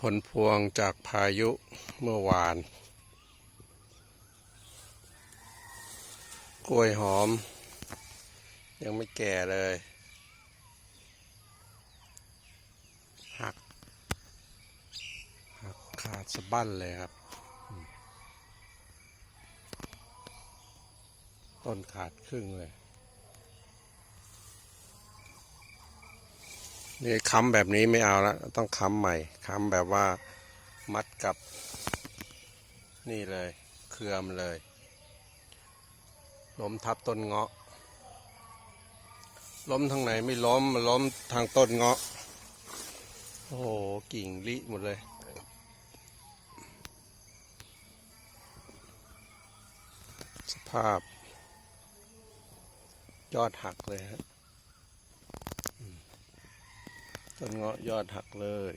ผลพวงจากพายุเมื่อวาน กล้วยหอม ยังไม่แก่เลย หัก หักขาดสะบั้นเลยครับ ต้นขาดครึ่งเลย นี่ค้ำแบบนี้ไม่เอาละต้องค้ำใหม่ค้ำแบบว่ามัดกับ นี่เลยเครือมนเลยล้มทับต้นเงาะ ล้มทางไหนไม่ล้มมาล้มทางต้นเงาะ โอ้โหกิ่งลิหมดเลย สภาพ ยอดหักเลยฮะ ต้นเงาะยอดหักเลย